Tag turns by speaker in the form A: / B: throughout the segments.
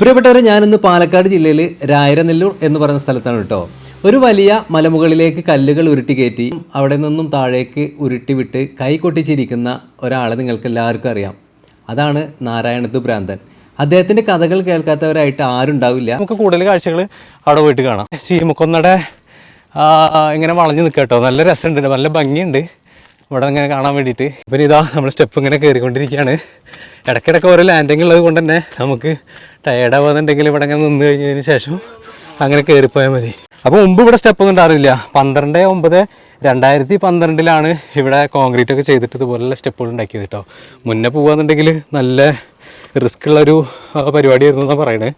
A: പ്രിയപ്പെട്ടവരെ ഞാനിന്ന് പാലക്കാട് ജില്ലയിൽ രായരനെല്ലൂർ എന്ന് പറയുന്ന സ്ഥലത്താണ് കേട്ടോ. ഒരു വലിയ മലമുകളിലേക്ക് കല്ലുകൾ ഉരുട്ടി കയറ്റി അവിടെ നിന്നും താഴേക്ക് ഉരുട്ടി വിട്ട് കൈ കൊട്ടിച്ചിരിക്കുന്ന ഒരാളെ നിങ്ങൾക്ക് എല്ലാവർക്കും അറിയാം. അതാണ് നാരായണത്ത് ഭ്രാന്തൻ. അദ്ദേഹത്തിന്റെ കഥകൾ കേൾക്കാത്തവരായിട്ട് ആരുണ്ടാവില്ല
B: നമുക്ക് കൂടുതൽ കാഴ്ചകൾ അവിടെ പോയിട്ട് കാണാം. ചീമക്കൊന്നടെ ആ, ഇങ്ങനെ വളഞ്ഞു നിൽക്കാം കേട്ടോ നല്ല രസമുണ്ട് നല്ല ഭംഗിയുണ്ട്. ഇവിടെ ഇങ്ങനെ കാണാൻ വേണ്ടിയിട്ട്. പിന്നെ ഇതാ നമ്മൾ സ്റ്റെപ്പ് ഇങ്ങനെ കയറിക്കൊണ്ടിരിക്കുകയാണ് ഇടയ്ക്കിടയ്ക്ക് ഓരോ ലാൻഡിങ് ഉള്ളത് കൊണ്ട് തന്നെ നമുക്ക് ടയേർഡ് ആവാന്നുണ്ടെങ്കിൽ ഇവിടെ ഇങ്ങനെ നിന്ന് കഴിഞ്ഞതിന് ശേഷം അങ്ങനെ കയറിപ്പോയാൽ മതി. അപ്പോൾ മുമ്പ് ഇവിടെ സ്റ്റെപ്പ് ഒന്നും ഉണ്ടായിരുന്നില്ല. പന്ത്രണ്ട് ഒമ്പത് രണ്ടായിരത്തി പന്ത്രണ്ടിലാണ് ഇവിടെ കോൺക്രീറ്റ് ഒക്കെ ചെയ്തിട്ട് ഇതുപോലുള്ള സ്റ്റെപ്പുകൾ ഉണ്ടാക്കിയത് കേട്ടോ. മുന്നേ പോകുകയെന്നുണ്ടെങ്കിൽ നല്ല റിസ്ക് ഉള്ളൊരു പരിപാടിയായിരുന്നു എന്നാണ് പറയണേ.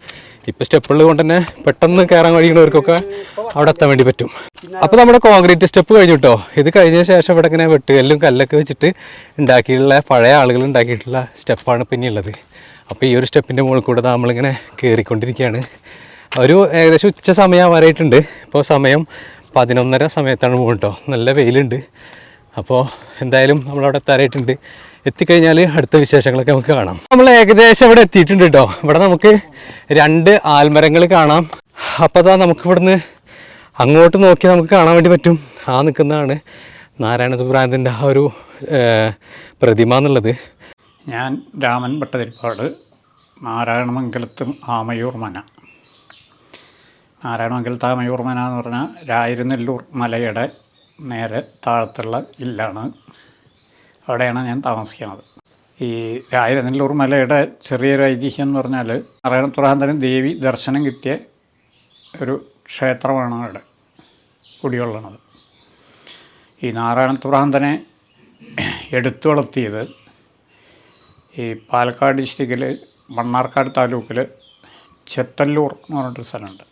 B: ഇപ്പോൾ സ്റ്റെപ്പുള്ളത് കൊണ്ട് തന്നെ പെട്ടെന്ന് കയറാൻ കഴിയുന്നവർക്കൊക്കെ അവിടെ എത്താൻ വേണ്ടി പറ്റും. അപ്പോൾ നമ്മുടെ കോൺക്രീറ്റ് സ്റ്റെപ്പ് കഴിഞ്ഞു കേട്ടോ ഇത് കഴിഞ്ഞ ശേഷം ഇവിടെ ഇങ്ങനെ വെട്ടുകല്ലും കല്ലൊക്കെ വെച്ചിട്ട് ഉണ്ടാക്കിയിട്ടുള്ള പഴയ ആളുകൾ ഉണ്ടാക്കിയിട്ടുള്ള സ്റ്റെപ്പാണ് പിന്നെ ഉള്ളത്. അപ്പോൾ ഈ ഒരു സ്റ്റെപ്പിന്റെ മുകളിൽ കൂടെ നമ്മളിങ്ങനെ കയറിക്കൊണ്ടിരിക്കുകയാണ് ഒരു ഏകദേശം ഉച്ച സമയം വരായിട്ടുണ്ട് ഇപ്പോൾ സമയം പതിനൊന്നര സമയത്താണ് പോകും കേട്ടോ നല്ല വെയിലുണ്ട്. അപ്പോൾ എന്തായാലും നമ്മളവിടെ എത്താറായിട്ടുണ്ട്. എത്തിക്കഴിഞ്ഞാൽ അടുത്ത വിശേഷങ്ങളൊക്കെ നമുക്ക് കാണാം. നമ്മൾ ഏകദേശം ഇവിടെ എത്തിയിട്ടുണ്ട് കേട്ടോ ഇവിടെ നമുക്ക് രണ്ട് ആൽമരങ്ങൾ കാണാം. അപ്പോൾ അതാ നമുക്ക് ഇവിടുന്ന് അങ്ങോട്ട് നോക്കി നമുക്ക് കാണാൻ വേണ്ടി പറ്റും. ആ നിൽക്കുന്നതാണ് നാരായണ സുബ്രാന്തിന്റെ ആ ഒരു പ്രതിമ എന്നുള്ളത്.
C: ഞാൻ രാമൻ ഭട്ടതിരിപ്പാട് നാരായണമംഗലത്തും ആമയൂർ മന നാരായണമംഗലത്ത് ആമയൂർ മന എന്ന് പറഞ്ഞാൽ രായിരുനെല്ലൂർ മലയുടെ നേരെ താഴത്തുള്ള ഇല്ലാണ്. അവിടെയാണ് ഞാൻ താമസിക്കുന്നത്. ഈ രായിരുനെല്ലൂർ മലയുടെ ചെറിയൊരു ഐതിഹ്യം എന്ന് പറഞ്ഞാൽ നാരായണത്തുറാന്തനും ദേവി ദർശനം കിട്ടിയ ഒരു ക്ഷേത്രമാണ് അവിടെ കുടികൊള്ളണത്. ഈ നാരായണത്തുറാന്തനെ എടുത്തു വളർത്തിയത് ഈ പാലക്കാട് ഡിസ്ട്രിക്റ്റിൽ മണ്ണാർക്കാട് താലൂക്കിൽ ചെത്തല്ലൂർ എന്ന് പറഞ്ഞിട്ടൊരു സ്ഥലമുണ്ട്.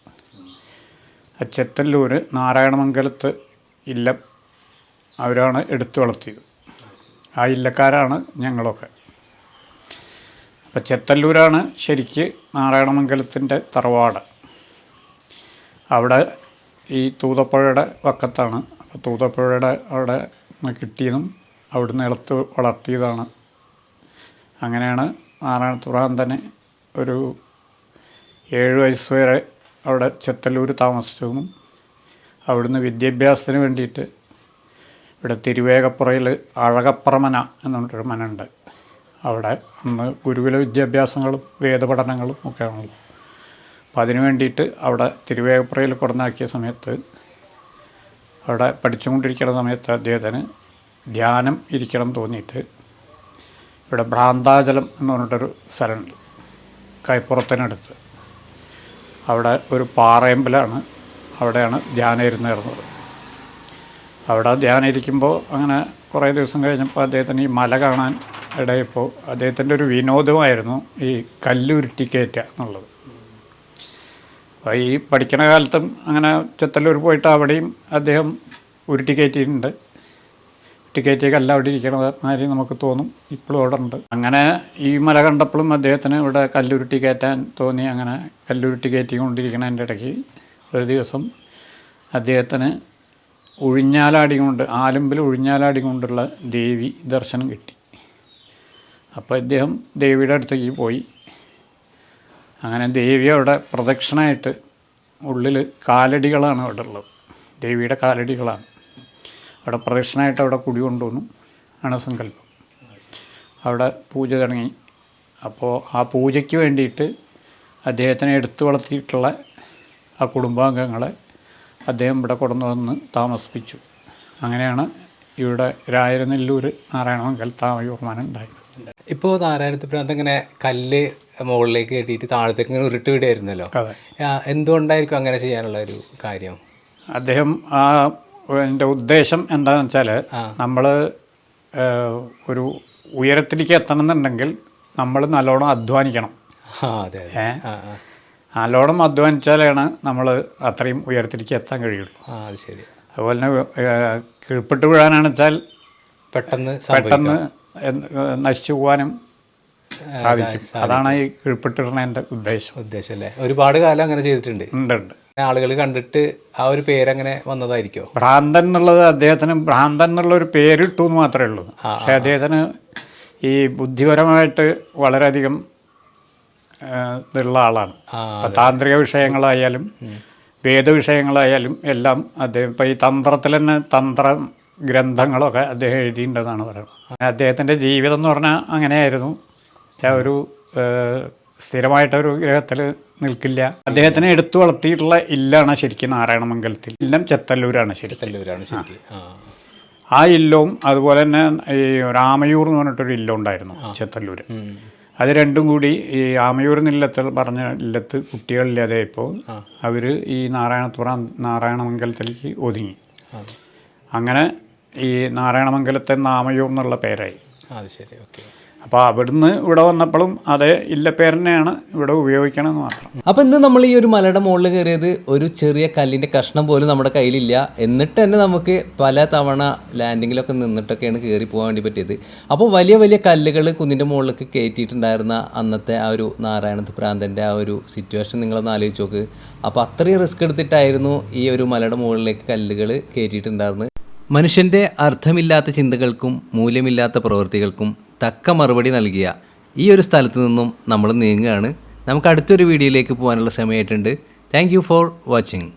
C: ആ ചെത്തല്ലൂർ നാരായണമംഗലത്ത് ഇല്ലം അവരാണ് എടുത്തു വളർത്തിയത്. ആ ഇല്ലക്കാരാണ് ഞങ്ങളൊക്കെ. അപ്പം ചെത്തല്ലൂരാണ് ശരിക്ക് നാരായണമംഗലത്തിന്റെ തറവാട്. അവിടെ ഈ തൂതപ്പുഴയുടെ വക്കത്താണ്. അപ്പോൾ തൂതപ്പുഴയുടെ അവിടെ നിന്ന് കിട്ടിയതും അവിടുന്ന് ഇളത്ത് വളർത്തിയതാണ്. അങ്ങനെയാണ് നാരായണ തന്നെ ഒരു ഏഴ് വയസ്സ് വരെ അവിടെ ചെത്തല്ലൂർ താമസിച്ചതും അവിടുന്ന് വിദ്യാഭ്യാസത്തിന് വേണ്ടിയിട്ട് ഇവിടെ തിരുവേഗപ്പുറയിൽ അഴകപ്പറമന എന്ന് പറഞ്ഞിട്ടൊരു മനുണ്ട്. അവിടെ അന്ന് ഗുരുകുല വിദ്യാഭ്യാസങ്ങളും വേദപഠനങ്ങളും ഒക്കെ ആണല്ലോ അപ്പോൾ അതിന് വേണ്ടിയിട്ട് അവിടെ തിരുവേഗപ്പുറയിൽ കൊണ്ടുവന്നാക്കിയ സമയത്ത് അവിടെ പഠിച്ചുകൊണ്ടിരിക്കുന്ന സമയത്ത് അദ്ദേഹത്തിന് ധ്യാനം ഇരിക്കണം തോന്നിയിട്ട് ഇവിടെ ഭ്രാന്താചലം എന്ന് പറഞ്ഞിട്ടൊരു സ്ഥലമുണ്ട് കൈപ്പുറത്തിനടുത്ത്. അവിടെ ഒരു പാറയമ്പലാണ് അവിടെയാണ് ധ്യാനം ഇരുന്നിരുന്നത് അവിടെ ധ്യാനം ഇരിക്കുമ്പോൾ അങ്ങനെ കുറേ ദിവസം കഴിഞ്ഞപ്പോൾ അദ്ദേഹത്തിന് ഈ മല കാണാൻ ഇടയപ്പോൾ അദ്ദേഹത്തിന്റെ ഒരു വിനോദമായിരുന്നു ഈ കല്ലുരുട്ടി എന്നുള്ളത്. അപ്പോൾ ഈ പഠിക്കുന്ന കാലത്തും അങ്ങനെ ചെത്തല്ലൂർ പോയിട്ട് അവിടെയും അദ്ദേഹം ഉരുട്ടി കയറ്റിയിട്ടുണ്ട്. കല്ല അവിടെ ഇരിക്കണത് മാതിരി നമുക്ക് തോന്നും. ഇപ്പോഴും അവിടെ ഉണ്ട്. അങ്ങനെ ഈ മല കണ്ടപ്പോഴും അദ്ദേഹത്തിന് ഇവിടെ കല്ലുരുട്ടി കയറ്റാൻ തോന്നി. അങ്ങനെ കല്ലുരുട്ടി കയറ്റിക്കൊണ്ടിരിക്കണതിന്റെ ഇടയ്ക്ക് ഒരു ദിവസം അദ്ദേഹത്തിന് ഉഴിഞ്ഞാലാടി കൊണ്ട് ആലമ്പിൽ ഉഴിഞ്ഞാലാടി കൊണ്ടുള്ള ദേവി ദർശനം കിട്ടി. അപ്പോൾ ഇദ്ദേഹം ദേവിയുടെ അടുത്തേക്ക് പോയി. അങ്ങനെ ദേവി അവിടെ പ്രദക്ഷിണമായിട്ട് ഉള്ളിൽ കാലടികളാണ് അവിടെ ഉള്ളത്. ദേവിയുടെ കാലടികളാണ്. അവിടെ പ്രദക്ഷിണമായിട്ട് അവിടെ കുടി കൊണ്ടുവന്നു. ആണ് സങ്കല്പം. അവിടെ പൂജ തുടങ്ങി. അപ്പോൾ ആ പൂജയ്ക്ക് വേണ്ടിയിട്ട് അദ്ദേഹത്തിനെ എടുത്തു വളർത്തിയിട്ടുള്ള ആ കുടുംബാംഗങ്ങളെ അദ്ദേഹം ഇവിടെ കൊണ്ടുവന്ന് താമസിപ്പിച്ചു. അങ്ങനെയാണ് ഇവിടെ രായരനെല്ലൂർ നാരായണമംഗൽ താമയൂർമാനം ഉണ്ടായത്.
B: ഇപ്പോൾ നാരായണത്ത് ഭ്രാന്ത് ഇങ്ങനെ കല്ല് മുകളിലേക്ക് കെട്ടിയിട്ട് താഴത്തേക്ക് ഇങ്ങനെ ഉരുട്ട് വിടുമായിരുന്നല്ലോ എന്തുകൊണ്ടായിരിക്കും അങ്ങനെ ചെയ്യാനുള്ള ഒരു കാര്യം?
C: അദ്ദേഹം ആ എന്റെ ഉദ്ദേശം എന്താണെന്ന് വെച്ചാൽ നമ്മൾ ഒരു ഉയരത്തിലേക്ക് എത്തണം എന്നുണ്ടെങ്കിൽ നമ്മൾ നല്ലോണം അധ്വാനിക്കണം.
B: ആ അതെ അതെ.
C: ഏ?
B: ആ ആ.
C: നല്ലോണം അധ്വാനിച്ചാലാണ് നമ്മൾ അത്രയും ഉയരത്തിലേക്ക് എത്താൻ കഴിയുള്ളൂ.
B: ആ അത് ശരി.
C: അതുപോലെ തന്നെ കീഴ്പ്പെട്ട് വീഴാനാണ് വെച്ചാൽ
B: പെട്ടെന്ന്
C: പെട്ടെന്ന് നശിച്ചു പോകാനും സാധിക്കും. അതാണ് ഈ കീഴ്പ്പെട്ടിടുന്നതിന്റെ ഉദ്ദേശം.
B: ഉദ്ദേശം അല്ലേ? ഒരുപാട് കാലം അങ്ങനെ ചെയ്തിട്ടുണ്ട്.
C: ഉണ്ട് ഉണ്ട്.
B: ആളുകൾ കണ്ടിട്ട് ആ ഒരു പേരങ്ങനെ വന്നതായിരിക്കും?
C: ഭ്രാന്തൻ എന്നുള്ളത് അദ്ദേഹത്തിന് ഭ്രാന്തൻ എന്നുള്ള ഒരു പേരിട്ടു എന്ന് മാത്രമേ ഉള്ളൂ. പക്ഷേ അദ്ദേഹത്തിന് ഈ ബുദ്ധിപരമായിട്ട് വളരെയധികം ഇതുള്ള ആളാണ്. താന്ത്രിക വിഷയങ്ങളായാലും വേദവിഷയങ്ങളായാലും എല്ലാം അദ്ദേഹം ഇപ്പം ഈ തന്ത്രത്തിൽ തന്നെ തന്ത്ര ഗ്രന്ഥങ്ങളൊക്കെ അദ്ദേഹം എഴുതിയിട്ടുണ്ടെന്നാണ് പറയുന്നത്. അദ്ദേഹത്തിന്റെ ജീവിതം എന്ന് പറഞ്ഞാൽ അങ്ങനെയായിരുന്നു. ഒരു സ്ഥിരമായിട്ടൊരു ഗ്രഹത്തിൽ നിൽക്കില്ല. അദ്ദേഹത്തിനെ എടുത്തു വളർത്തിയിട്ടുള്ള ഇല്ലാണ് ശരിക്കും നാരായണമംഗലത്തിൽ. ഇല്ലം ചെത്തല്ലൂരാണ് ശരി
B: ചെത്തല്ലൂരാണ് ശരി ആ.
C: ആ ഇല്ലവും അതുപോലെ തന്നെ ഈ രാമയൂർ എന്ന് പറഞ്ഞിട്ടൊരു ഇല്ലം ഉണ്ടായിരുന്നു ചെത്തല്ലൂർ അത് രണ്ടും കൂടി ഈ ആമയൂർ നില്ലത്ത് പറഞ്ഞ ഇല്ലത്ത് കുട്ടികളില്ലാതെ ഇപ്പോൾ അവർ ഈ നാരായണത്തുറ നാരായണമംഗലത്തിലേക്ക് ഒതുങ്ങി. അങ്ങനെ ഈ നാരായണമംഗലത്തെ നാമയൂർ എന്നുള്ള പേരായി.
B: അത് ശരി. ഓക്കെ.
C: അപ്പോൾ അവിടുന്ന് ഇവിടെ വന്നപ്പോഴും അതേ ഇല്ലപ്പേരനെയാണ് ഇവിടെ ഉപയോഗിക്കണമെന്ന് മാത്രം.
A: അപ്പോൾ ഇന്ന് നമ്മൾ ഈ ഒരു മലയുടെ മുകളിൽ കയറിയത് ഒരു ചെറിയ കല്ലിന്റെ കഷ്ണം പോലും നമ്മുടെ കയ്യിലില്ല. എന്നിട്ട് തന്നെ നമുക്ക് പല തവണ ലാൻഡിങ്ങിലൊക്കെ നിന്നിട്ടൊക്കെയാണ് കയറി പോകാൻ വേണ്ടി പറ്റിയത്. അപ്പോൾ വലിയ വലിയ കല്ലുകൾ കുന്നിന്റെ മുകളിലേക്ക് കയറ്റിയിട്ടുണ്ടായിരുന്ന അന്നത്തെ ആ ഒരു നാരായണത്ത് പ്രാന്തന്റെ ആ ഒരു സിറ്റുവേഷൻ നിങ്ങളൊന്ന് ആലോചിച്ച് നോക്ക്. അപ്പോൾ അത്രയും റിസ്ക് എടുത്തിട്ടായിരുന്നു ഈ ഒരു മലയുടെ മുകളിലേക്ക് കല്ലുകൾ കയറ്റിയിട്ടുണ്ടായിരുന്നത്. മനുഷ്യന്റെ അർത്ഥമില്ലാത്ത ചിന്തകൾക്കും മൂല്യമില്ലാത്ത പ്രവൃത്തികൾക്കും തക്ക മറുപടി നൽകിയ ഈ ഒരു സ്ഥലത്ത് നിന്നും നമ്മൾ നീങ്ങുകയാണ്. നമുക്ക് അടുത്തൊരു വീഡിയോയിലേക്ക് പോകാനുള്ള സമയമായിട്ടുണ്ട്. Thank for watching